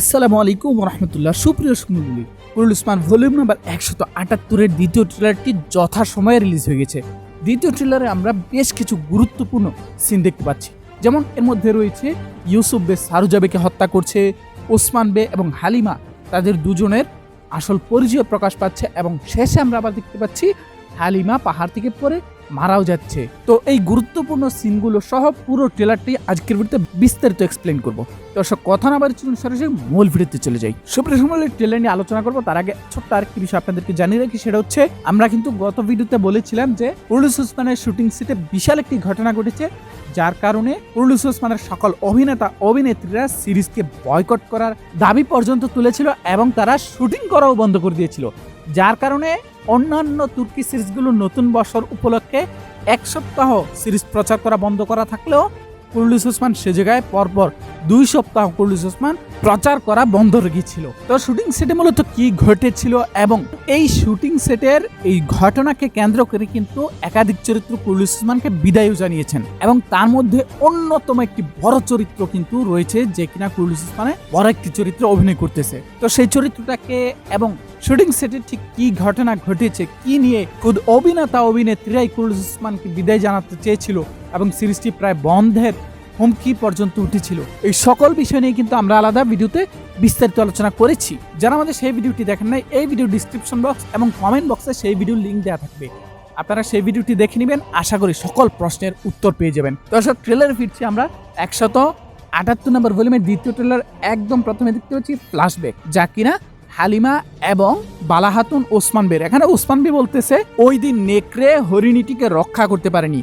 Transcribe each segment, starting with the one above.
আসসালামু আলাইকুম রহমতুল্লাহ। সুপ্রিয় শুনুলি কুরুল উসমান ভলিউম নাম্বার একশত আটাত্তরের দ্বিতীয় ট্রেলারটি যথাসময়ে রিলিজ হয়ে গেছে। দ্বিতীয় ট্রেলারে আমরা বেশ কিছু গুরুত্বপূর্ণ সিন দেখতে পাচ্ছি। যেমন এর মধ্যে রয়েছে ইউসুফ বে সারুজাবেকে হত্যা করছে, ওসমান বে এবং হালিমা তাদের দুজনের আসল পরিচয় প্রকাশ পাচ্ছে এবং শেষে আমরা আবার দেখতে পাচ্ছি হালিমা পাহাড় থেকে পড়ে মারাও যাচ্ছে। তো এই গুরুত্বপূর্ণ সিনগুলো সহ পুরো ট্রেলারটি আজকের ভিডিওতে বিস্তারিত এক্সপ্লেন করব। দর্শক, কথা না বাড়ি চলুন সরাসরি মূল ভিডিওতে চলে যাই। সুপ্রিয় সময় ট্রেলার নিয়ে আলোচনা করব। তার আগে ছোট্ট আর আরেকটি বিষয় আপনাদেরকে জানিয়ে রাখি, সেটা হচ্ছে আমরা কিন্তু গত ভিডিওতে বলেছিলাম যে উরুলুস ওসমানের শুটিং সেটে বিশাল একটি ঘটনা ঘটেছে, যার কারণে উরুলুস ওসমানের সকল অভিনেতা, অভিনেত্রীরা সিরিজকে বয়কট করার দাবি পর্যন্ত তুলেছিল এবং তারা শুটিং করাও বন্ধ করে দিয়েছিল। যার কারণে অন্যান্য তুর্কি সিরিজগুলো নতুন বছর উপলক্ষে এক সপ্তাহ সিরিজ প্রচার করা বন্ধ করা থাকলেও কুরুলিস ওসমান সে জায়গায় পরপর দুই সপ্তাহ কুরুলিস ওসমান প্রচার করা বন্ধ রেখেছিল তো শুটিং সেটে মূলত কি ঘটেছিল এবং এই শুটিং সেটের এই ঘটনাকে কেন্দ্র করে কিন্তু একাধিক চরিত্র কুরুলিস ওসমানকে বিদায়ও জানিয়েছেন এবং তার মধ্যে অন্যতম একটি বড় চরিত্র কিন্তু রয়েছে যে কিনা কুরুলিস ওসমানে বড় একটি চরিত্র অভিনয় করতেছে। তো সেই চরিত্রটাকে এবং শুটিং সেটে ঠিক কি ঘটনা ঘটেছে, কি নিয়ে খুদ অভিনেতা অভিনেত্রীরাই কুরুলিস ওসমানকে বিদায় জানাতে চেয়েছিল এবং সিরিজটি প্রায় বন্ধের হুমকি পর্যন্ত উঠেছিল। এই সকল বিষয় নিয়ে কিন্তু আমরা আলাদা ভিডিওতে বিস্তারিত আলোচনা করেছি। যারা আমাদের সেই ভিডিওটি দেখেন নাই, এই ভিডিও ডিসক্রিপশন বক্স এবং কমেন্ট বক্সে সেই ভিডিওর লিঙ্ক দেওয়া থাকবে। আপনারা সেই ভিডিওটি দেখে নেবেন, আশা করি সকল প্রশ্নের উত্তর পেয়ে যাবেন। দর্শক ট্রেলারে ফিরছি আমরা একশত আটাত্তর নম্বর ভলিউমের দ্বিতীয় ট্রেলার একদম প্রথমে দেখতে পাচ্ছি ফ্ল্যাশব্যাক যা কিনা হালিমা এবং বালাহাতুন ওসমান বের। এখানে ওসমান বে বলতেছে, ওই দিন নেকড়ে হরিণীটিকে রক্ষা করতে পারেনি।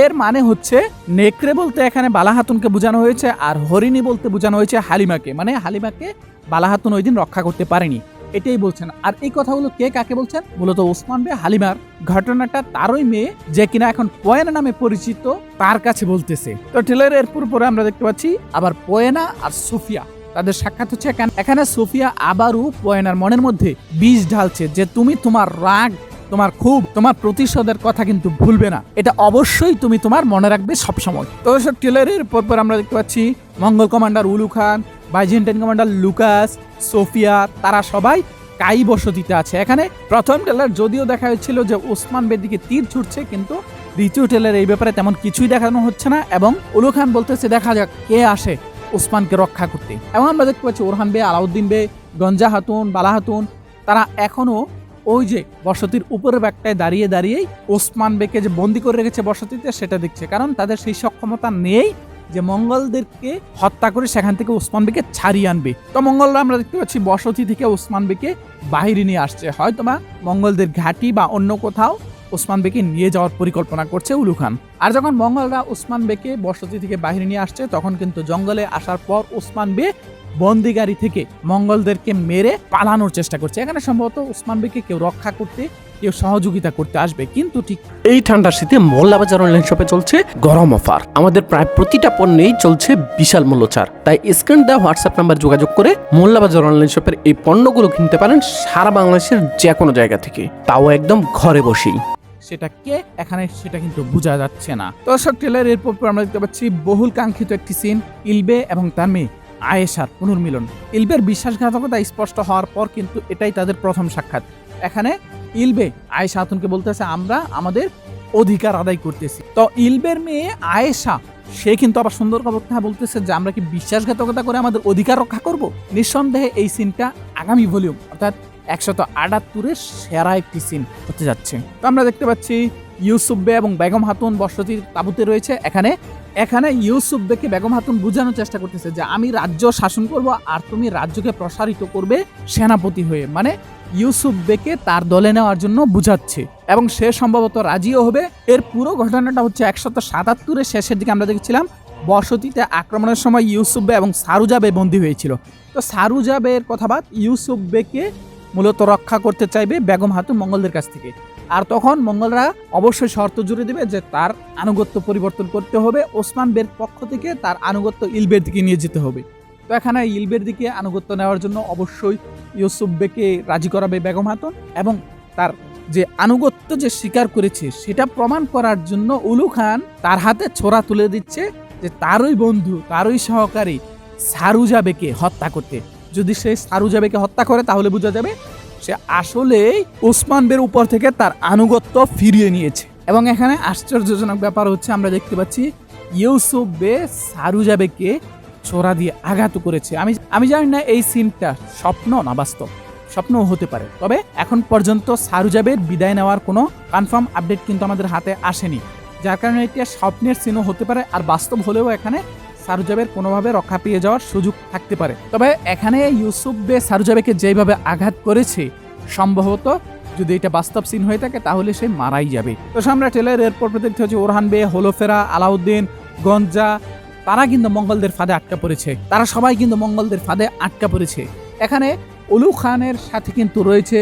এর মানে হচ্ছে নেকড়ে বলতে এখানে বালাহাতুনকে বোঝানো হয়েছে আর হরিণী বলতে বোঝানো হয়েছে হালিমাকে। মানে হালিমাকে বালাহাতুন ওই দিন রক্ষা করতে পারেনি। এটাই বলছেন। আর এই কথাগুলো কে কাকে বলছেন? মূলত ওসমান বে হালিমার ঘটনাটা তারই মেয়ে যে কিনা এখন পয়েনা নামে পরিচিত, তার কাছে বলতেছে। তো ট্রেলারের এরপর পরে আমরা দেখতে পাচ্ছি, আবার পয়েনা আর সুফিয়া। তাদের সাক্ষাৎ হচ্ছে এখানে। সুফিয়া আবারও পয়নার মনের মধ্যে বীজ ঢালছে যে তুমি তোমার রাগ, তোমার খুব তোমার প্রতিশোধের কথা কিন্তু ভুলবে না। এটা অবশ্যই তুমি তোমার মনে রাখবে সবসময়। তো সব ট্রেলারের পর পর আমরা দেখতে পাচ্ছি Mongol commander Ulu Khan Byzantine commander Lucas, Sophia, তারা সবাই কাই বসতিতে আছে। এখানে প্রথম ট্রেলার যদিও দেখা হচ্ছিল যে ওসমান বের দিকে তীর ছুটছে, কিন্তু দ্বিতীয় ট্রেলার এই ব্যাপারে তেমন কিছুই দেখানো হচ্ছে না এবং উলু খান বলতেছে, দেখা যাক, কে আসে? ওসমানকে রক্ষা করতে। এবং আমরা দেখতে পাচ্ছি ওরহান বে, আলাউদ্দিন বে, গঞ্জা হাতুন, বালা হাতুন, তারা এখনও ওই যে বসতির উপরের ব্যাগটায় দাঁড়িয়ে দাঁড়িয়েই ওসমান বেকে যে বন্দি করে রেখেছে বসতিতে সেটা দেখছে। কারণ তাদের সেই সক্ষমতা নেই যে মঙ্গলদেরকে হত্যা করে সেখান থেকে ওসমান বেকে ছাড়িয়ে আনবে। তো মঙ্গলরা আমরা দেখতে পাচ্ছি বসতি থেকে ওসমান বেকে বাহিরে নিয়ে আসছে। হয়তো বা মঙ্গলদের ঘাঁটি বা অন্য কোথাও ওসমান বেকে নিয়ে যাওয়ার পরিকল্পনা করছে উলু খান। আর যখন মঙ্গলরা ওসমান বেকে বসতি থেকে বাহিরে নিয়ে আসছে, তখন কিন্তু জঙ্গলে আসার পর ওসমান বে বন্দিগাড়ি থেকে মঙ্গলদেরকে মেরে পালানোর চেষ্টা করছে। এখানে সম্ভবত ওসমান বেকে কেউ রক্ষা করতে কেউ সহযোগিতা করতে আসবে কিন্তু ঠিক এই ঠান্ডার শীতে মোল্লা বাজার অনলাইন শপে চলছে গরম অফার। আমাদের প্রায় প্রতিটা পণ্যেই চলছে বিশাল মূল্য ছাড় তাই স্ক্রিন দেওয়া হোয়াটসঅ্যাপ নাম্বার যোগাযোগ করে মোল্লা বাজার অনলাইন শপের এই পণ্যগুলো কিনতে পারেন সারা বাংলাদেশের যে কোনো জায়গা থেকে। তাও একদম ঘরে বসেই। সেটা কে এখানে সেটা কিন্তু বোঝা যাচ্ছে না। দর্শক ট্রেলার এরপর পর আমরা দেখতে পাচ্ছি বহুল কাঙ্ক্ষিত একটি সিন ইলবে এবং তার মেয়ে আয়েশার পুনর্মিলন। ইলবের বিশ্বাসঘাতকতা স্পষ্ট হওয়ার পর কিন্তু এটাই তাদের প্রথম সাক্ষাৎ। এখানে ইলবে, আয়েশা আতুনকে বলতেছে আমরা আমাদের অধিকার আদায় করতেছি। তো ইলবের মেয়ে আয়েশা, সে কিন্তু আবার সুন্দর কথা বলতেছে যে, আমরা কি বিশ্বাসঘাতকতা করে আমাদের অধিকার রক্ষা করব? নিঃসন্দেহে এই সিনটা আগামী ভলিউম অর্থাৎ একশত আটাত্তরের সেরা একটি সিন হতে যাচ্ছে। তো আমরা দেখতে পাচ্ছি ইউসুফ বে এবং বেগম হাতুন বসতির তাবুতে রয়েছে। এখানে এখানে ইউসুফ বেকে বেগম হাতুন বোঝানোর চেষ্টা করতেছে যে, আমি রাজ্য শাসন করব আর তুমি রাজ্যকে প্রসারিত করবে সেনাপতি হয়ে। মানে ইউসুফ বেকে তার দলে নেওয়ার জন্য বুঝাচ্ছে। এবং সে সম্ভবত রাজিও হবে। এর পুরো ঘটনাটা হচ্ছে একশত সাতাত্তরের শেষের দিকে আমরা দেখেছিলাম। বসতিতে আক্রমণের সময় ইউসুফ বে এবং সারুজা বে বন্দী হয়েছিল। তো সারুজাবের কথা বাদ ইউসুফ বেকে মূলত রক্ষা করতে চাইবে বেগম হাতুন মঙ্গলদের কাছ থেকে। আর তখন মঙ্গলরা অবশ্যই শর্ত জুড়ে দেবে যে তার আনুগত্য পরিবর্তন করতে হবে। ওসমান বের পক্ষ থেকে তার আনুগত্য ইলবের দিকে নিয়ে যেতে হবে। তো এখানে ইলবের দিকে আনুগত্য নেওয়ার জন্য অবশ্যই ইউসুফ বেকে রাজি করাবে বেগম হাতুন এবং তার যে আনুগত্য যে স্বীকার করেছে, সেটা প্রমাণ করার জন্য উলু খান তার হাতে ছোড়া তুলে দিচ্ছে যে তারই বন্ধু, তারই সহকারী সারুজা বেকে হত্যা করতে। যদি সে সারুজাবেকে হত্যা করে, তাহলে বোঝা যাবে সে আসলেই ওসমান বের উপর থেকে তার আনুগত্য ফিরিয়ে নিয়েছে। এবং এখানে আশ্চর্যজনক ব্যাপার হচ্ছে, আমরা দেখতে পাচ্ছি ইউসুফ বে সারুজাবেকে ছোড়া দিয়ে আঘাত করেছে। আমি আমি জানি না এই সিনটা স্বপ্ন না বাস্তব, স্বপ্নও হতে পারে। তবে এখন পর্যন্ত সারুজাবের বিদায় নেওয়ার কোনো কনফার্ম আপডেট কিন্তু আমাদের হাতে আসেনি। যার কারণে এটি স্বপ্নের সিনও হতে পারে, আর বাস্তব হলেও এখানে সারুজাবের কোনোভাবে রক্ষা পেয়ে যাওয়ার সুযোগ থাকতে পারে। তবে এখানে ইউসুফ বে সারুজাবেকে যেভাবে আঘাত করেছে, সম্ভবত যদি এটা বাস্তব সিন হয়ে থাকে, তাহলে সে মারাই যাবে। তো আমরা টেলের এরপর দেখতে হচ্ছে ওরহান বে, হোলোফেরা, আলাউদ্দিন, গঞ্জা, তারা কিন্তু মঙ্গলদের ফাঁদে আটকা পড়েছে। তারা সবাই কিন্তু মঙ্গলদের ফাঁদে আটকা পড়েছে। এখানে উলু খানের সাথে কিন্তু রয়েছে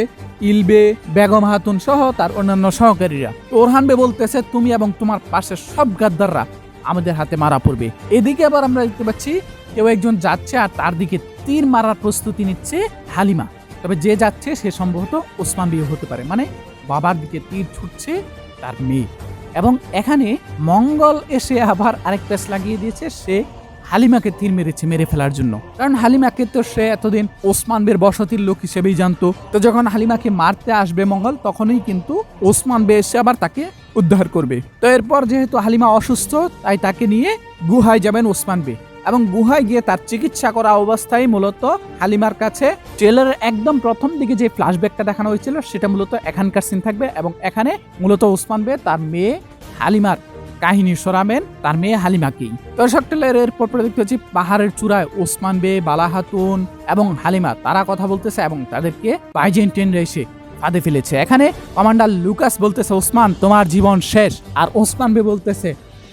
ইলবে, বেগম হাতুন সহ তার অন্যান্য সহকারীরা। ওরহান বে বলতেছে, তুমি এবং তোমার পাশের সব গাদ্দাররা আমাদের হাতে মারা পড়বে। এদিকে আবার আমরা দেখতে পাচ্ছি, কেউ একজন যাচ্ছে আর তার দিকে তীর মারার প্রস্তুতি নিচ্ছে হালিমা। তবে যে যাচ্ছে, সে সম্ভবত ওসমান বিয়ে হতে পারে। মানে বাবার দিকে তীর ছুটছে তার মেয়ে। এবং এখানে মঙ্গল এসে আবার আরেক প্যাচ লাগিয়ে দিয়েছে। সে হালিমাকে তীর মেরেছে মেরে ফেলার জন্য। কারণ হালিমাকে তো সে এতদিন ওসমান বের বসতির লোক হিসেবেই জানতো। তো যখন হালিমাকে মারতে আসবে মঙ্গল, তখনই কিন্তু ওসমান বে এসে আবার তাকে উদ্ধার করবে। তো এরপর যেহেতু হালিমা অসুস্থ, তাই তাকে নিয়ে গুহায় যাবেন ওসমান বে। এবং গুহায় গিয়ে তার চিকিৎসা করা অবস্থায় মূলত হালিমার কাছে ট্রেলারের একদম প্রথম দিকে যে ফ্ল্যাশব্যাকটা দেখানো হয়েছিল, সেটা মূলত এখানকার সিন থাকবে এবং এখানে মূলত ওসমান বে, তার মেয়ে হালিমার কাহিনী সরাবেন তার মেয়ে হালিমাকেই। দর্শক এরপর পরে দেখতে পাচ্ছি পাহাড়ের চূড়ায় ওসমান বে বালা হাতুন এবং হালিমা, তারা কথা বলতেছে এবং তাদেরকে বাইজেন্টেনরা এসে ফাঁদে ফেলেছে। এখানে কমান্ডার লুকাস বলতেছে, ওসমান, তোমার জীবন শেষ। আর ওসমান বে বলতেছে,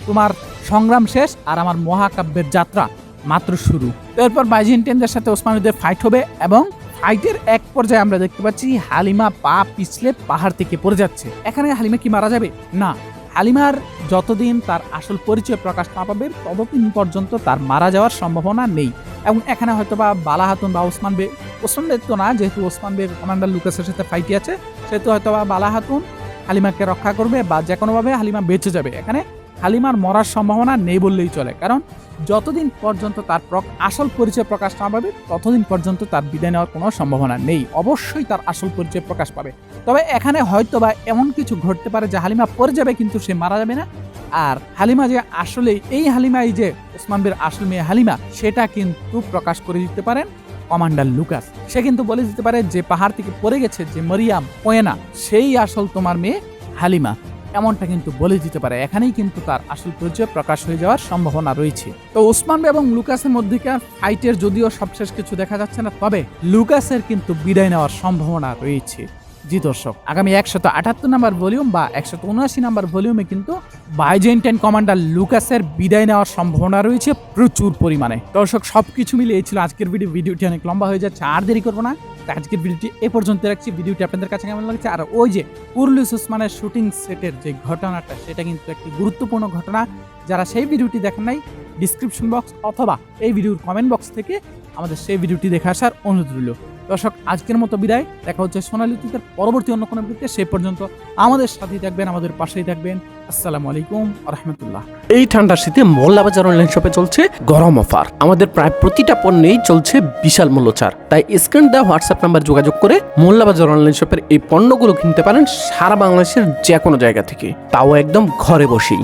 তোমার সংগ্রাম শেষ আর আমার মহাকাব্যের যাত্রা মাত্র শুরু। এরপর বাইজেন্টেনদের সাথে ওসমানীদের ফাইট হবে এবং ফাইটের এক পর্যায়ে আমরা দেখতে পাচ্ছি হালিমা পা পিছলে পাহাড় থেকে পড়ে যাচ্ছে। এখানে হালিমা কি মারা যাবে? না। হালিমার যতদিন তার আসল পরিচয় প্রকাশ না পাবে, ততদিন পর্যন্ত তার মারা যাওয়ার সম্ভাবনা নেই। এবং এখানে হয়তো বা বালা হাতুন বা ওসমান বে ওসমান বে তো না, যেহেতু ওসমান বে কমান্ডার লুকাসের সাথে ফাইটি আছে, সেহেতু হয়তো বা বালা হাতুন হালিমাকে রক্ষা করবে বা যে কোনোভাবে হালিমা বেঁচে যাবে। এখানে হালিমার মরার সম্ভাবনা নেই বললেই চলে, কারণ যতদিন পর্যন্ত তার আসল পরিচয় প্রকাশ না পাবে, ততদিন পর্যন্ত তার বিদায় নেওয়ার কোনো সম্ভাবনা নেই। অবশ্যই তার আসল পরিচয় প্রকাশ পাবে। তবে এখানে হয়তো বা এমন কিছু ঘটতে পারে যে হালিমা পড়ে যাবে, কিন্তু সে মারা যাবে না। আর হালিমা যে আসলে এই হালিমাই যে ওসমান বের আসল মেয়ে হালিমা, সেটা কিন্তু প্রকাশ করে দিতে পারেন কমান্ডার লুকাস। সে কিন্তু বলে দিতে পারে যে পাহাড় থেকে পড়ে গেছে যে মরিয়াম কোয়েনা সেই আসল তোমার মেয়ে হালিমা। এমনটা কিন্তু বলে দিতে পারে। এখানেই কিন্তু তার আসল পরিচয় প্রকাশ হয়ে যাওয়ার সম্ভাবনা রয়েছে। তো ওসমান এবং লুকাসের মধ্যেকার ফাইটের যদিও সবশেষ কিছু দেখা যাচ্ছে না, তবে লুকাসের কিন্তু বিদায় নেওয়ার সম্ভাবনা রয়েছে। জি দর্শক, আগামী একশত আটাত্তর নাম্বার ভলিউম বা একশত উনআশি নাম্বার ভলিউমে কিন্তু বাইজেন্টাইন কমান্ডার লুকাসের বিদায় নেওয়ার সম্ভাবনা রয়েছে প্রচুর পরিমাণে। দর্শক, সবকিছু মিলে এই ছিল আজকের ভিডিও ভিডিওটি অনেক লম্বা হয়ে যাচ্ছে, আর দেরি করব না। আজকের ভিডিওটি এ পর্যন্ত রাখছি। ভিডিওটি আপনাদের কাছে কেমন লাগছে? আর ওই যে কুরলিস উসমানের শুটিং সেটের যে ঘটনাটা, সেটা কিন্তু একটি গুরুত্বপূর্ণ ঘটনা। যারা সেই ভিডিওটি দেখেন নাই ডিসক্রিপশন বক্স অথবা এই ভিডিওর কমেন্ট বক্স থেকে আমাদের সেই ভিডিওটি দেখে আসার অনুরোধ রইল। দর্শক, আজকের মতো বিদায়। দেখা হচ্ছে সোনালী অতীতের পরবর্তী অন্য কোনো ভিডিওতে। সে পর্যন্ত আমাদের সাথেই থাকবেন, আমাদের পাশেই থাকবেন। আসসালামু আলাইকুম রহমতুল্লাহ। এই ঠান্ডার শীতে মোল্লা বাজার অনলাইন শপে চলছে গরম অফার। আমাদের প্রায় প্রতিটা পণ্যেই চলছে বিশাল মূল্য ছাড় তাই স্ক্রিন দেওয়া হোয়াটসঅ্যাপ নাম্বার যোগাযোগ করে মোল্লা বাজার অনলাইন শপের এই পণ্যগুলো কিনতে পারেন সারা বাংলাদেশের যে কোনো জায়গা থেকে। তাও একদম ঘরে বসেই।